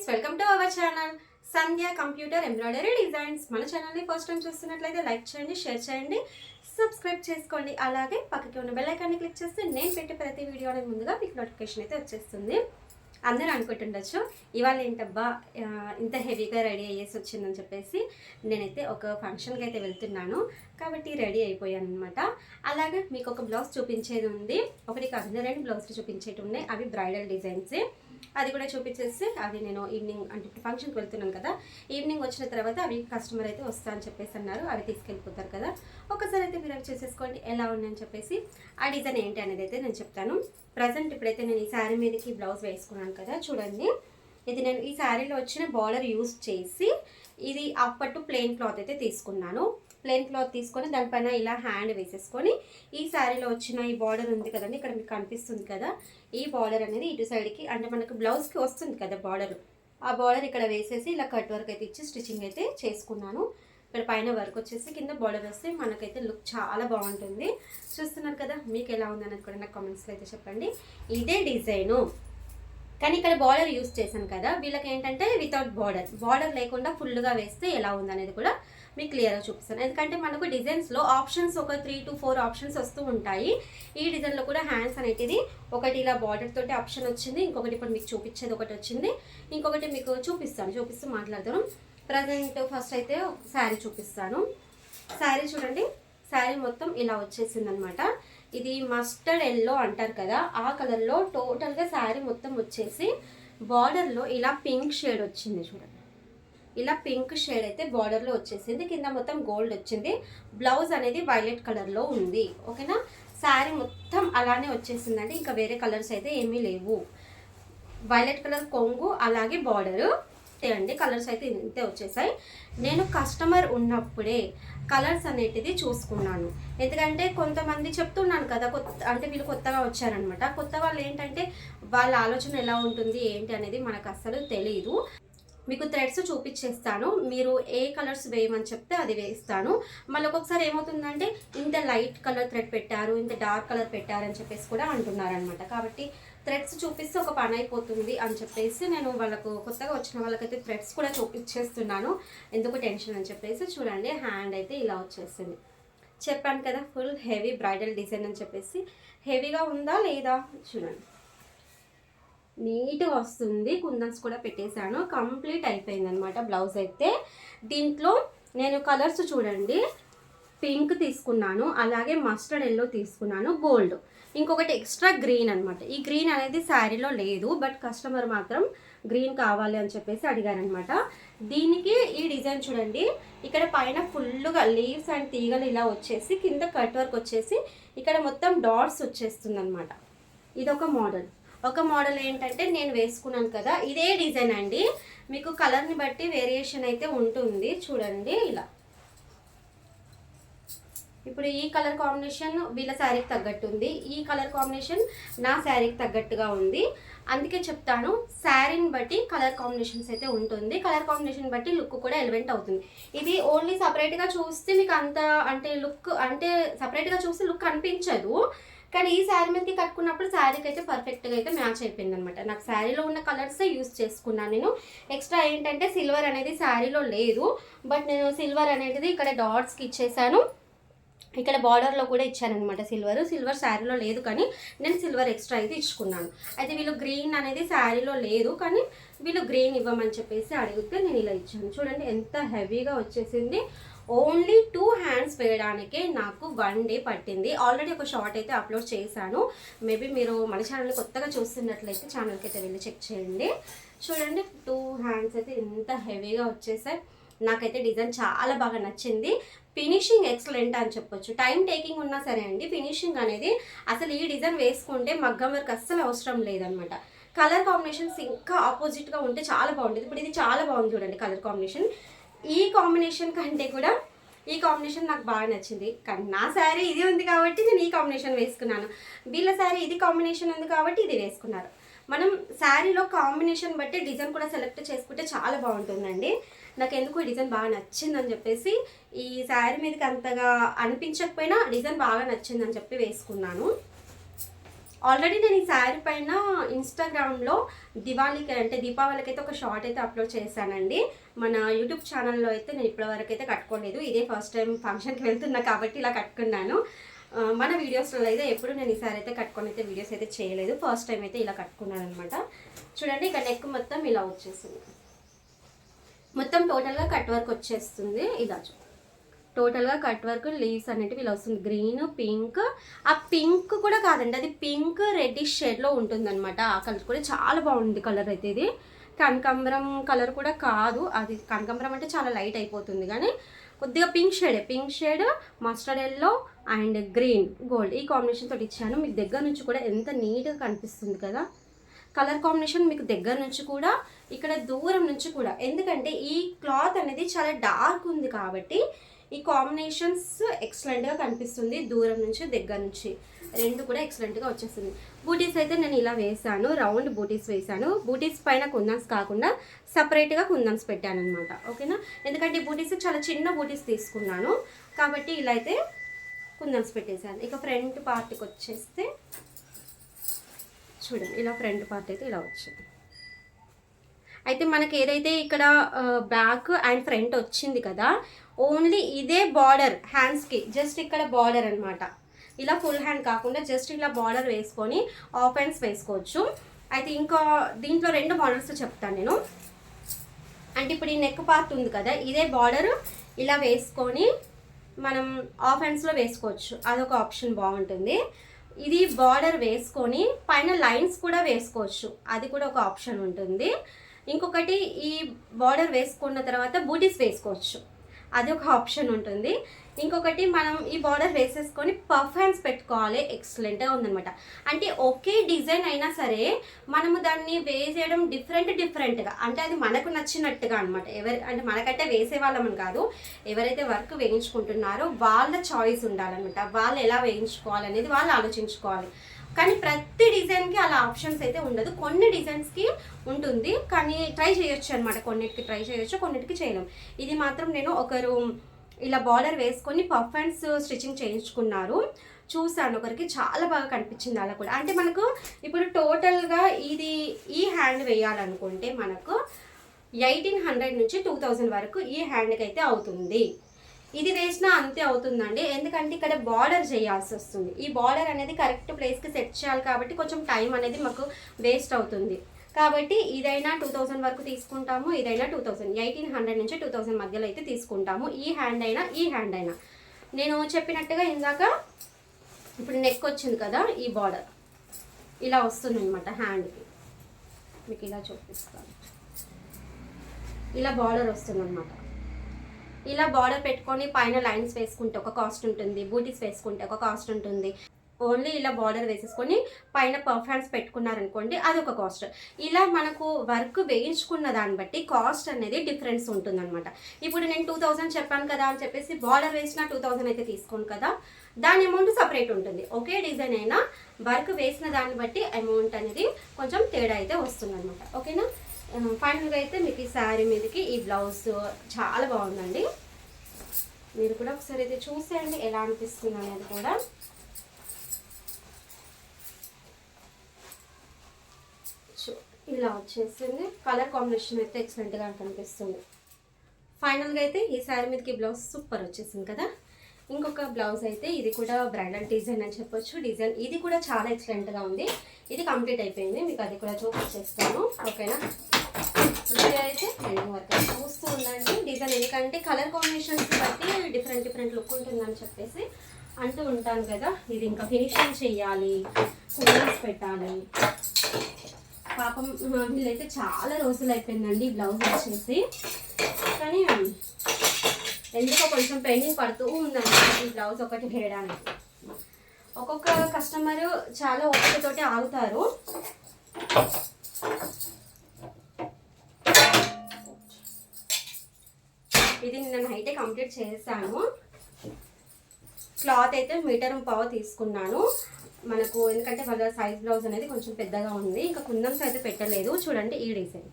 Friends welcome to our channel Sandhya computer embroidery designs మన ఛానల్ని first time చూస్తున్నట్లయితే like చేయండి షేర్ చేయండి సబ్స్క్రైబ్ చేసుకోండి. అలాగే పక్కకి ఉన్న బెల్ ఐకాన్ని క్లిక్ చేస్తే నేను పెట్టే ప్రతి వీడియో అనేది ముందుగా మీకు నోటిఫికేషన్ అయితే వచ్చేస్తుంది. అందరూ అనుకుంటుండొచ్చు ఇవాళ ఏంటబ్బా ఇంత హెవీగా రెడీ అయ్యేసి వచ్చిందని చెప్పేసి నేనైతే ఒక ఫంక్షన్కి అయితే వెళ్తున్నాను. కాబట్టి రెడీ అయిపోయాను అనమాట అలాగే మీకు ఒక బ్లౌజ్ చూపించేది ఉంది. ఒకటి కాకుండా రెండు బ్లౌజ్లు చూపించేవి ఉన్నాయి. అవి బ్రైడల్ డిజైన్స్. అది కూడా చూపించేసి అవి నేను ఈవినింగ్ అంటే ఫంక్షన్కి వెళ్తున్నాను కదా ఈవినింగ్ వచ్చిన తర్వాత అవి కస్టమర్ అయితే వస్తా అని చెప్పేసి అన్నారు. అవి తీసుకెళ్ళిపోతారు కదా. ఒకసారి అయితే మీరు అవి చూసేసుకోండి ఎలా ఉన్నాయని చెప్పేసి. ఆ డిజైన్ ఏంటి అనేది అయితే నేను చెప్తాను. ప్రజెంట్ ఇప్పుడైతే నేను ఈ శారీ మీదకి బ్లౌజ్ వేసుకున్నాను కదా చూడండి. ఇది నేను ఈ శారీలో వచ్చిన బార్డర్ యూస్ చేసి ఇది అప్పట్టు ప్లెయిన్ క్లాత్ అయితే తీసుకున్నాను. ప్లెయిన్ క్లాత్ తీసుకొని దానిపైన ఇలా హ్యాండ్ వేసేసుకొని ఈ శారీలో వచ్చిన ఈ బార్డర్ ఉంది కదండి ఇక్కడ మీకు కనిపిస్తుంది కదా ఈ బార్డర్ అనేది ఇటు సైడ్కి అంటే మనకు బ్లౌజ్కి వస్తుంది కదా బార్డర్ ఆ బార్డర్ ఇక్కడ వేసేసి ఇలా కట్ వర్క్ అయితే ఇచ్చి స్టిచ్చింగ్ అయితే చేసుకున్నాను. ఇక్కడ పైన వర్క్ వచ్చేసి కింద బార్డర్ వస్తే మనకైతే లుక్ చాలా బాగుంటుంది. చూస్తున్నారు కదా మీకు ఎలా ఉంది కూడా నాకు కామెంట్స్లో అయితే చెప్పండి. ఇదే డిజైను కానీ ఇక్కడ బార్డర్ యూస్ చేశాను కదా వీళ్ళకి ఏంటంటే వితౌట్ బార్డర్ బార్డర్ లేకుండా ఫుల్గా వేస్తే ఎలా ఉంది అనేది కూడా మీకు క్లియర్గా చూపిస్తాను. ఎందుకంటే మనకు డిజైన్స్లో ఆప్షన్స్ ఒక త్రీ టు ఫోర్ ఆప్షన్స్ వస్తూ ఉంటాయి. ఈ డిజైన్లో కూడా హ్యాండ్స్ అనేది ఒకటి ఇలా బార్డర్ తోటి ఆప్షన్ వచ్చింది ఇంకొకటి ఇప్పుడు మీకు చూపించేది ఒకటి వచ్చింది. ఇంకొకటి మీకు చూపిస్తాను చూపిస్తూ మాట్లాడతాను ప్రజెంట్ ఫస్ట్ అయితే శారీ చూపిస్తాను. శారీ చూడండి శారీ మొత్తం ఇలా వచ్చేసింది అనమాట ఇది మస్టర్డ్ ఎల్లో అంటారు కదా ఆ కలర్లో టోటల్గా శారీ మొత్తం వచ్చేసి బార్డర్లో ఇలా పింక్ షేడ్ వచ్చింది చూడండి. ఇలా పింక్ షేడ్ అయితే బార్డర్లో వచ్చేసింది కింద మొత్తం గోల్డ్ వచ్చింది. బ్లౌజ్ అనేది వైలెట్ కలర్లో ఉంది ఓకేనా శారీ మొత్తం అలానే వచ్చేసిందండి ఇంకా వేరే కలర్స్ అయితే ఏమీ లేవు. వైలెట్ కలర్ కొంగు అలాగే బార్డరు ఇంతే అండి కలర్స్ అయితే ఇంతే వచ్చేసాయి. నేను కస్టమర్ ఉన్నప్పుడే కలర్స్ అనేటిది చూసుకున్నాను. ఎందుకంటే కొంతమంది చెప్తున్నాను కదా కొత్త అంటే వీళ్ళు కొత్తగా వచ్చారనమాట. కొత్త వాళ్ళు ఏంటంటే వాళ్ళ ఆలోచన ఎలా ఉంటుంది ఏంటి అనేది మనకు అస్సలు తెలియదు మీకు థ్రెడ్స్ చూపించేస్తాను. మీరు ఏ కలర్స్ వేయమని చెప్తే అది వేస్తాను. మళ్ళీ ఒక్కొక్కసారి ఏమవుతుందంటే ఇంత లైట్ కలర్ థ్రెడ్ పెట్టారు ఇంత డార్క్ కలర్ పెట్టారు అని చెప్పేసి కూడా అంటున్నారనమాట. కాబట్టి థ్రెడ్స్ చూపిస్తే ఒక పని అయిపోతుంది అని చెప్పేసి నేను వాళ్ళకు కొత్తగా వచ్చిన వాళ్ళకైతే థ్రెడ్స్ కూడా చూపించేస్తున్నాను. ఎందుకు టెన్షన్ అని చెప్పేసి చూడండి హ్యాండ్ అయితే ఇలా వచ్చేసింది. చెప్పాను కదా ఫుల్ హెవీ బ్రైడల్ డిజైన్ అని చెప్పేసి. హెవీగా ఉందా లేదా? చూడండి. నీట్గా వస్తుంది కుందన్స్ కూడా పెట్టేశాను. కంప్లీట్ అయిపోయింది అనమాట బ్లౌజ్ అయితే. దీంట్లో నేను కలర్స్ చూడండి. పింక్ తీసుకున్నాను అలాగే మస్టర్డ్ ఎల్లో తీసుకున్నాను గోల్డ్. ఇంకొకటి ఎక్స్ట్రా గ్రీన్ అనమాట ఈ గ్రీన్ అనేది శారీలో లేదు బట్ కస్టమర్ మాత్రం గ్రీన్ కావాలి అని చెప్పేసి అడిగారనమాట దీనికి ఈ డిజైన్ చూడండి. ఇక్కడ పైన ఫుల్గా లీవ్స్ అండ్ తీగలు ఇలా వచ్చేసి కింద కట్ వర్క్ వచ్చేసి ఇక్కడ మొత్తం డాట్స్ వచ్చేస్తుంది అనమాట ఇదొక మోడల్. ఒక మోడల్ ఏంటంటే నేను వేసుకున్నాను కదా ఇదే డిజైన్ అండి. మీకు కలర్ని బట్టి వేరియేషన్ అయితే ఉంటుంది. చూడండి ఇలా. ఇప్పుడు ఈ కలర్ కాంబినేషన్ వీళ్ళ శారీకి తగ్గట్టు ఉంది ఈ కలర్ కాంబినేషన్ నా శారీకి తగ్గట్టుగా ఉంది. అందుకే చెప్తాను శారీని బట్టి కలర్ కాంబినేషన్స్ అయితే ఉంటుంది. కలర్ కాంబినేషన్ బట్టి లుక్ కూడా ఎలివెంట్ అవుతుంది. ఇది ఓన్లీ సపరేట్గా చూస్తే మీకు అంత అంటే లుక్ అంటే సపరేట్గా చూస్తే లుక్ అనిపించదు. కానీ ఈ శారీ మీదకి కట్టుకున్నప్పుడు శారీకి అయితే పర్ఫెక్ట్గా అయితే మ్యాచ్ అయిపోయింది అనమాట నాకు శారీలో ఉన్న కలర్సే యూస్ చేసుకున్నాను నేను. ఎక్స్ట్రా ఏంటంటే సిల్వర్ అనేది శారీలో లేదు. బట్ నేను సిల్వర్ అనేది ఇక్కడ డాట్స్కి ఇచ్చేసాను. ఇక్కడ బార్డర్లో కూడా ఇచ్చానమాట సిల్వర్ సిల్వర్ శారీలో లేదు కానీ నేను సిల్వర్ ఎక్స్ట్రా అయితే ఇచ్చుకున్నాను. అయితే వీళ్ళు గ్రీన్ అనేది శారీలో లేదు కానీ వీళ్ళు గ్రీన్ ఇవ్వమని చెప్పేసి అడిగితే నేను ఇలా ఇచ్చాను. చూడండి ఎంత హెవీగా వచ్చేసింది. ఓన్లీ టూ హ్యాండ్స్ వేయడానికే నాకు వన్ డే పట్టింది. ఆల్రెడీ ఒక షార్ట్ అయితే అప్లోడ్ చేశాను. మేబీ మీరు మన ఛానల్ని కొత్తగా చూస్తున్నట్లయితే ఛానల్కి అయితే వెళ్ళి చెక్ చేయండి. చూడండి టూ హ్యాండ్స్ అయితే ఎంత హెవీగా వచ్చేసాయి. నాకైతే డిజైన్ చాలా బాగా నచ్చింది. ఫినిషింగ్ ఎక్సలెంట్ అని చెప్పొచ్చు. టైం టేకింగ్ ఉన్నా సరే అండి ఫినిషింగ్ అనేది అసలు ఈ డిజైన్ వేసుకుంటే మగ్గం వర్క్ అస్సలు అవసరం లేదనమాట కలర్ కాంబినేషన్స్ ఇంకా ఆపోజిట్గా ఉంటే చాలా బాగుంటుంది ఇప్పుడు ఇది చాలా బాగుంది చూడండి కలర్ కాంబినేషన్. ఈ కాంబినేషన్ కంటే కూడా ఈ కాంబినేషన్ నాకు బాగా నచ్చింది. కానీ నా శారీ ఇది ఉంది కాబట్టి నేను ఈ కాంబినేషన్ వేసుకున్నాను. వీళ్ళ శారీ ఇది కాంబినేషన్ ఉంది కాబట్టి ఇది వేసుకున్నారు. మనం శారీలో కాంబినేషన్ బట్టి డిజైన్ కూడా సెలెక్ట్ చేసుకుంటే చాలా బాగుంటుందండి. నాకు ఎందుకు ఈ డిజైన్ బాగా నచ్చిందని చెప్పేసి ఈ శారీ మీదకి అంతగా అనిపించకపోయినా డిజైన్ బాగా నచ్చిందని చెప్పి వేసుకున్నాను. ఆల్రెడీ నేను ఈ శారీ పైన ఇన్స్టాగ్రామ్లో దివాళీకి అంటే దీపావళికి అయితే ఒక షార్ట్ అయితే అప్లోడ్ చేశానండి. మన యూట్యూబ్ ఛానల్లో అయితే నేను ఇప్పటివరకు అయితే కట్టుకోలేదు. ఇదే ఫస్ట్ టైం ఫంక్షన్కి వెళ్తున్నా కాబట్టి ఇలా కట్టుకున్నాను. మన వీడియోస్లో అయితే ఎప్పుడు నేను ఈ అయితే కట్టుకొని అయితే వీడియోస్ అయితే చేయలేదు. ఫస్ట్ టైం అయితే ఇలా కట్టుకున్నాను అనమాట చూడండి ఇక నెక్ మొత్తం ఇలా వచ్చేసింది. మొత్తం టోటల్గా కట్ వర్క్ వచ్చేస్తుంది. ఇలా టోటల్గా కట్ వర్క్ లీవ్స్ అనేటివి ఇలా వస్తుంది. గ్రీన్ పింక్ ఆ పింక్ కూడా కాదండి అది పింక్ రెడ్డిష్ షేడ్లో ఉంటుందన్నమాట. ఆ కలర్ కూడా చాలా బాగుంది కలర్ అయితే ఇది. కనకాంబరం కలర్ కూడా కాదు. అది కనకాంబరం అంటే చాలా లైట్ అయిపోతుంది కానీ కొద్దిగా pink shade pink shade mustard yellow and green gold ఈ కాంబినేషన్ తోటి ఇచ్చాను. మీకు దగ్గర నుంచి కూడా ఎంత నీట్గా కనిపిస్తుంది కదా. కలర్ కాంబినేషన్ మీకు దగ్గర నుంచి కూడా ఇక్కడ దూరం నుంచి కూడా. ఎందుకంటే ఈ క్లాత్ అనేది చాలా డార్క్ ఉంది కాబట్టి ఈ కాంబినేషన్స్ ఎక్సలెంట్గా కనిపిస్తుంది దూరం నుంచి దగ్గర నుంచి. రెండు కూడా ఎక్సలెంట్గా వచ్చేస్తుంది. బూటీస్ అయితే నేను ఇలా వేసాను రౌండ్ బూటీస్ వేసాను బూటీస్ పైన కుందన్స్ కాకుండా సపరేట్గా కుందన్స్ పెట్టాను అనమాట ఓకేనా? ఎందుకంటే ఈ బూటీస్ చాలా చిన్న బూటీస్ తీసుకున్నాను. కాబట్టి ఇలా అయితే కుందన్స్ పెట్టేశాను. ఇక ఫ్రంట్ పార్ట్కి వచ్చేస్తే చూడండి ఇలా ఫ్రంట్ పార్ట్ అయితే ఇలా వచ్చింది. అయితే మనకి ఏదైతే ఇక్కడ బ్యాక్ అండ్ ఫ్రంట్ వచ్చింది కదా ఓన్లీ ఇదే బార్డర్ హ్యాండ్స్కి జస్ట్ ఇక్కడ బార్డర్ అనమాట ఇలా ఫుల్ హ్యాండ్ కాకుండా జస్ట్ ఇలా బార్డర్ వేసుకొని ఆఫ్ హ్యాండ్స్ వేసుకోవచ్చు. అయితే ఇంకా దీంట్లో రెండు మోడల్స్ చెప్తాను నేను. అంటే ఇప్పుడు ఈ నెక్ పార్ట్ ఉంది కదా ఇదే బార్డర్ ఇలా వేసుకొని మనం ఆఫ్ హ్యాండ్స్లో వేసుకోవచ్చు. అదొక ఆప్షన్ బాగుంటుంది. ఇది బార్డర్ వేసుకొని పైన లైన్స్ కూడా వేసుకోవచ్చు. అది కూడా ఒక ఆప్షన్ ఉంటుంది. ఇంకొకటి ఈ బార్డర్ వేసుకున్న తర్వాత బూటీస్ వేసుకోవచ్చు. అది ఒక ఆప్షన్ ఉంటుంది. ఇంకొకటి మనం ఈ బార్డర్ వేసేసుకొని పఫ్ హ్యాండ్స్ పెట్టుకోవాలి ఎక్సలెంట్గా ఉందనమాట అంటే ఒకే డిజైన్ అయినా సరే మనము దాన్ని వేసేయడం డిఫరెంట్ డిఫరెంట్గా అంటే అది మనకు నచ్చినట్టుగా అనమాట ఎవరి అంటే మనకంటే వేసే వాళ్ళమని కాదు. ఎవరైతే వర్క్ వేయించుకుంటున్నారో వాళ్ళ చాయిస్ ఉండాలన్నమాట. వాళ్ళు ఎలా వేయించుకోవాలనేది వాళ్ళు ఆలోచించుకోవాలి. కానీ ప్రతి డిజైన్కి అలా ఆప్షన్స్ అయితే ఉండదు. కొన్ని డిజైన్స్కి ఉంటుంది. కానీ ట్రై చేయొచ్చు అనమాట కొన్నిటికి ట్రై చేయొచ్చు కొన్నిటికి చేయలేం. ఇది మాత్రం నేను ఒకరు ఇలా బార్డర్ వేసుకొని పఫ్ స్టిచ్చింగ్ చేయించుకున్నారు. చూసాను ఒకరికి. చాలా బాగా కనిపించింది అలా కూడా. అంటే మనకు ఇప్పుడు టోటల్గా ఇది ఈ హ్యాండ్ వేయాలనుకుంటే మనకు ఎయిటీన్ హండ్రెడ్ నుంచి టూ థౌజండ్ వరకు ఈ హ్యాండ్కి అయితే అవుతుంది. ఇది వేసినా అంతే అవుతుందండి. ఎందుకంటే ఇక్కడ బార్డర్ చేయాల్సి వస్తుంది. ఈ బార్డర్ అనేది కరెక్ట్ ప్లేస్కి సెట్ చేయాలి కాబట్టి కొంచెం టైం అనేది మాకు వేస్ట్ అవుతుంది. కాబట్టి ఇదైనా టూ థౌజండ్ వరకు తీసుకుంటాము. ఇదైనా టూ థౌజండ్ ఎయిటీన్ హండ్రెడ్ నుంచి టూ థౌజండ్ మధ్యలో అయితే తీసుకుంటాము. ఈ హ్యాండ్ అయినా ఈ హ్యాండ్ అయినా. నేను చెప్పినట్టుగా ఇందాక ఇప్పుడు నెక్ వచ్చింది కదా ఈ బార్డర్ ఇలా వస్తుంది అనమాట హ్యాండ్కి మీకు ఇలా చూపిస్తాను. ఇలా బార్డర్ వస్తుంది అనమాట ఇలా బార్డర్ పెట్టుకొని పైన లైన్స్ వేసుకుంటే ఒక కాస్ట్ ఉంటుంది బూటీస్ వేసుకుంటే ఒక కాస్ట్ ఉంటుంది. ఓన్లీ ఇలా బార్డర్ వేసేసుకొని పైన పర్ఫాన్స్ పెట్టుకున్నారనుకోండి అదొక కాస్ట్ ఇలా మనకు వర్క్ వేయించుకున్న దాన్ని బట్టి కాస్ట్ అనేది డిఫరెన్స్ ఉంటుందన్నమాట. ఇప్పుడు నేను టూ థౌజండ్ చెప్పాను కదా అని చెప్పేసి బార్డర్ వేసిన టూ థౌజండ్ అయితే తీసుకోను కదా దాని అమౌంట్ సపరేట్ ఉంటుంది. ఒకే డిజైన్ అయినా వర్క్ వేసిన దాన్ని బట్టి అమౌంట్ అనేది కొంచెం తేడా అయితే వస్తుందన్నమాట. ఓకేనా Um, ఫైనల్గా అయితే మీకు ఈ శారీ మీదకి ఈ బ్లౌజ్ చాలా బాగుందండి. మీరు కూడా ఒకసారి అయితే చూసేయండి ఎలా అనిపిస్తుంది అనేది కూడా. చూ- ఇలా వచ్చేసింది. కలర్ కాంబినేషన్ అయితే ఎక్సలెంట్గా కనిపిస్తుంది. ఫైనల్గా అయితే ఈ శారీ మీదకి బ్లౌజ్ సూపర్ వచ్చేసింది కదా. ఇంకొక బ్లౌజ్ అయితే ఇది కూడా బ్రైడల్ డిజైన్ అని చెప్పొచ్చు. డిజైన్ ఇది కూడా చాలా ఎక్సలెంట్గా ఉంది. ఇది కంప్లీట్ అయిపోయింది. మీకు అది కూడా చూపించేస్తాను. ఓకేనా అయితే ఎండింగ్ వరకు. చూస్తూ ఉండండి. డిజైన్ ఎందుకంటే కలర్ కాంబినేషన్స్ బట్టి డిఫరెంట్ డిఫరెంట్ లుక్ ఉంటుందని చెప్పేసి అంటూ ఉంటాను కదా. ఇది ఇంకా ఫినిషింగ్ చేయాలి. కూలర్స్ పెట్టాలి. పాపం వీళ్ళైతే చాలా రోజులు అయిపోయిందండి బ్లౌజ్ వచ్చేసి. కానీ ఎందుకో కొంచెం పెండింగ్ పడుతూ ఉందండి ఈ బ్లౌజ్ ఒకటి వేయడానికి. ఒక్కొక్క కస్టమర్ చాలా ఓపికతోటి ఆగుతారు. ఇది నిన్న నైటే కంప్లీట్ చేశాను. క్లాత్ అయితే మీటర్ పావు తీసుకున్నాను. మనకు ఎందుకంటే వాళ్ళ సైజ్ బ్లౌజ్ అనేది కొంచెం పెద్దగా ఉంది. ఇంకా కుందన్స్ అయితే పెట్టలేదు. చూడండి ఈ డిజైన్.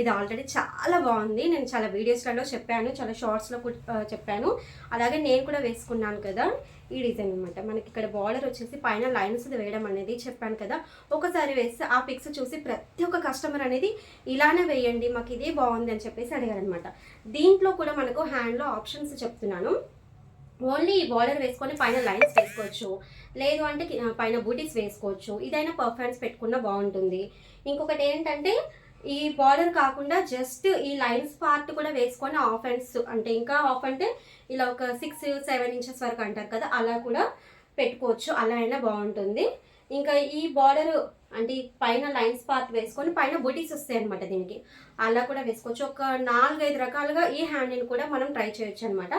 ఇది ఆల్రెడీ చాలా బాగుంది. నేను చాలా వీడియోస్లలో చెప్పాను చాలా షార్ట్స్లో కూడా చెప్పాను. అలాగే నేను కూడా వేసుకున్నాను కదా ఈ డిజైన్ అనమాట మనకి ఇక్కడ బార్డర్ వచ్చేసి పైన లైన్స్ వేయడం అనేది చెప్పాను కదా. ఒకసారి వేస్తే ఆ పిక్స్ చూసి ప్రతి ఒక్క కస్టమర్ అనేది ఇలానే వేయండి మాకు ఇదే బాగుంది అని చెప్పేసి అడిగారనమాట దీంట్లో కూడా మనకు హ్యాండ్లో ఆప్షన్స్ చెప్తున్నాను. ఓన్లీ ఈ బార్డర్ వేసుకొని పైన లైన్స్ వేసుకోవచ్చు. లేదు అంటే పైన బూటీస్ వేసుకోవచ్చు. ఇదైనా పర్ఫాన్స్ పెట్టుకున్నా బాగుంటుంది. ఇంకొకటి ఏంటంటే ఈ బార్డర్ కాకుండా జస్ట్ ఈ లైన్స్ పార్ట్ కూడా వేసుకొని ఆఫ్ హ్యాండ్స్ అంటే ఇంకా ఆఫ్ అంటే ఇలా ఒక సిక్స్ సెవెన్ ఇంచెస్ వరకు అంటారు కదా అలా కూడా పెట్టుకోవచ్చు అలా అయినా బాగుంటుంది. ఇంకా ఈ బార్డర్ అంటే పైన లైన్స్ పార్ట్ వేసుకొని పైన బొటీస్ వస్తాయి అనమాట దీనికి. అలా కూడా వేసుకోవచ్చు. ఒక నాలుగైదు రకాలుగా ఈ హ్యాండ్ని కూడా మనం ట్రై చేయొచ్చు అనమాట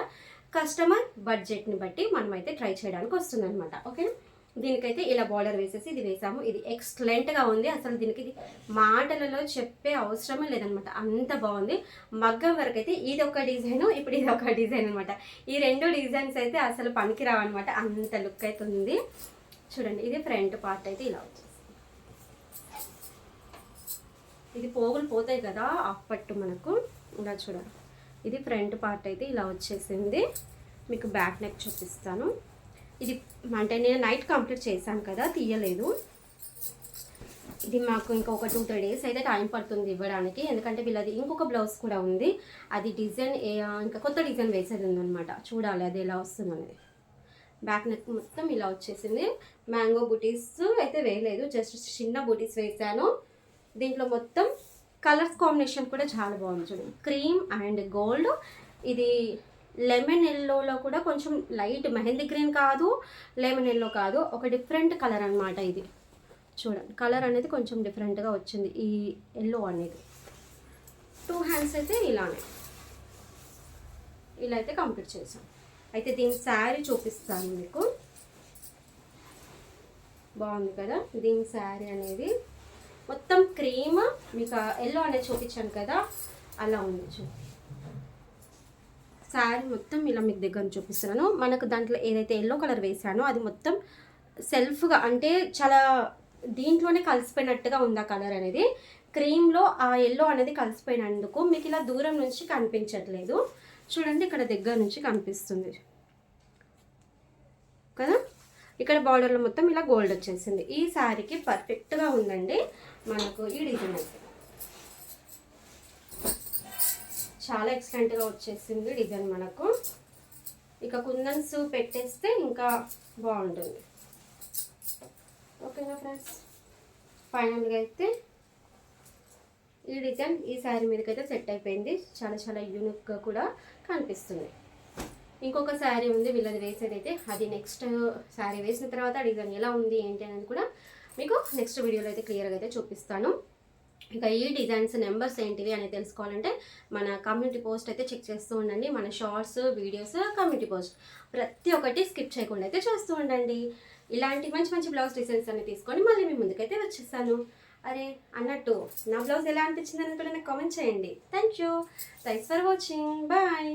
కస్టమర్ బడ్జెట్ని బట్టి మనమైతే ట్రై చేయడానికి వస్తుంది అనమాట ఓకేనా దీనికైతే ఇలా బార్డర్ వేసేసి ఇది వేసాము. ఇది ఎక్స్లెంట్గా ఉంది. అసలు దీనికి ఇది మాటలలో చెప్పే అవసరమే లేదనమాట. అంత బాగుంది. మగ్గం వరకు అయితే ఇది ఒక డిజైన్ ఇప్పుడు ఇది ఒక డిజైన్ అనమాట. ఈ రెండు డిజైన్స్ అయితే అసలు పనికిరావు అనమాట అంత లుక్ అయితే ఉంది. చూడండి ఇది ఫ్రంట్ పార్ట్ అయితే ఇలా వచ్చేసి ఇది పోగులు పోతాయి కదా అప్పట్టు మనకు. ఇలా చూడండి. ఇది ఫ్రంట్ పార్ట్ అయితే ఇలా వచ్చేసింది. మీకు బ్యాక్ నెక్ చూపిస్తాను. ఇది అంటే నేను నైట్ కంప్లీట్ చేశాను కదా తీయలేదు. ఇది మాకు ఇంకొక టూ త్రీ డేస్ అయితే టైం పడుతుంది ఇవ్వడానికి. ఎందుకంటే వీళ్ళది ఇంకొక బ్లౌజ్ కూడా ఉంది. అది డిజైన్ ఇంకా కొత్త డిజైన్ వేసేది ఉందనమాట చూడాలి అది ఎలా వస్తుంది అనేది బ్యాక్ నెక్ మొత్తం ఇలా వచ్చేసింది. మ్యాంగో బుటీస్ అయితే వేయలేదు. జస్ట్ చిన్న బుటీస్ వేసాను. దీంట్లో మొత్తం కలర్స్ కాంబినేషన్ కూడా చాలా బాగుంది క్రీమ్ అండ్ గోల్డ్ ఇది లెమన్ ఎల్లోలో కూడా కొంచెం లైట్ మెహందీ గ్రీన్ కాదు లెమన్ ఎల్లో కాదు. ఒక డిఫరెంట్ కలర్ అనమాట ఇది. చూడండి కలర్ అనేది కొంచెం డిఫరెంట్గా వచ్చింది ఈ ఎల్లో అనేది. టూ హ్యాండ్స్ అయితే ఇలానే. ఇలా అయితే కంప్లీట్ చేసాం అయితే దీని శారీ చూపిస్తాను మీకు. బాగుంది కదా? దీని శారీ అనేది మొత్తం క్రీమ్ మీకు ఎల్లో అనేది చూపించాను కదా? అలా ఉంది చూ శారీ మొత్తం ఇలా మీకు దగ్గర చూపిస్తున్నాను. మనకు దాంట్లో ఏదైతే ఎల్లో కలర్ వేసానో అది మొత్తం సెల్ఫ్గా అంటే చాలా దీంట్లోనే కలిసిపోయినట్టుగా ఉంది ఆ కలర్ అనేది. క్రీమ్లో ఆ ఎల్లో అనేది కలిసిపోయినందుకు మీకు ఇలా దూరం నుంచి కనిపించట్లేదు. చూడండి ఇక్కడ దగ్గర నుంచి కనిపిస్తుంది. కదా? ఇక్కడ బార్డర్లో మొత్తం ఇలా గోల్డ్ వచ్చేసింది. ఈ శారీకి పర్ఫెక్ట్గా ఉందండి. మనకు ఈ డిజైన్ అయితే. చాలా ఎక్సలెంట్గా వచ్చేసింది డిజైన్ మనకు. ఇక కుందన్స్ పెట్టేస్తే ఇంకా బాగుంటుంది. ఓకేనా ఫ్రెండ్స్? ఫైనల్గా అయితే ఈ డిజైన్ ఈ శారీ మీదకి అయితే సెట్ అయిపోయింది. చాలా చాలా యూనిక్గా కూడా కనిపిస్తుంది. ఇంకొక శారీ ఉంది వీళ్ళది వేసేది అయితే అది నెక్స్ట్ శారీ వేసిన తర్వాత ఆ డిజైన్ ఎలా ఉంది ఏంటి అనేది కూడా మీకు నెక్స్ట్ వీడియోలో అయితే క్లియర్గా అయితే చూపిస్తాను. ఇంకా ఈ డిజైన్స్ నెంబర్స్ ఏంటివి అనేది తెలుసుకోవాలంటే మన కమ్యూనిటీ పోస్ట్ అయితే చెక్ చేస్తూ ఉండండి. మన షార్ట్స్ వీడియోస్ కమ్యూనిటీ పోస్ట్. ప్రతి ఒక్కటి స్కిప్ చేయకుండా అయితే చూస్తూ ఉండండి. ఇలాంటి మంచి మంచి బ్లౌజ్ డిజైన్స్ అన్ని తీసుకొని మళ్ళీ మీ ముందుకైతే వచ్చేసాను. అరే అన్నట్టు నా బ్లౌజ్ ఎలా అనిపించింది అనేది కూడా నాకు కామెంట్ చేయండి. Thank you thanks for watching bye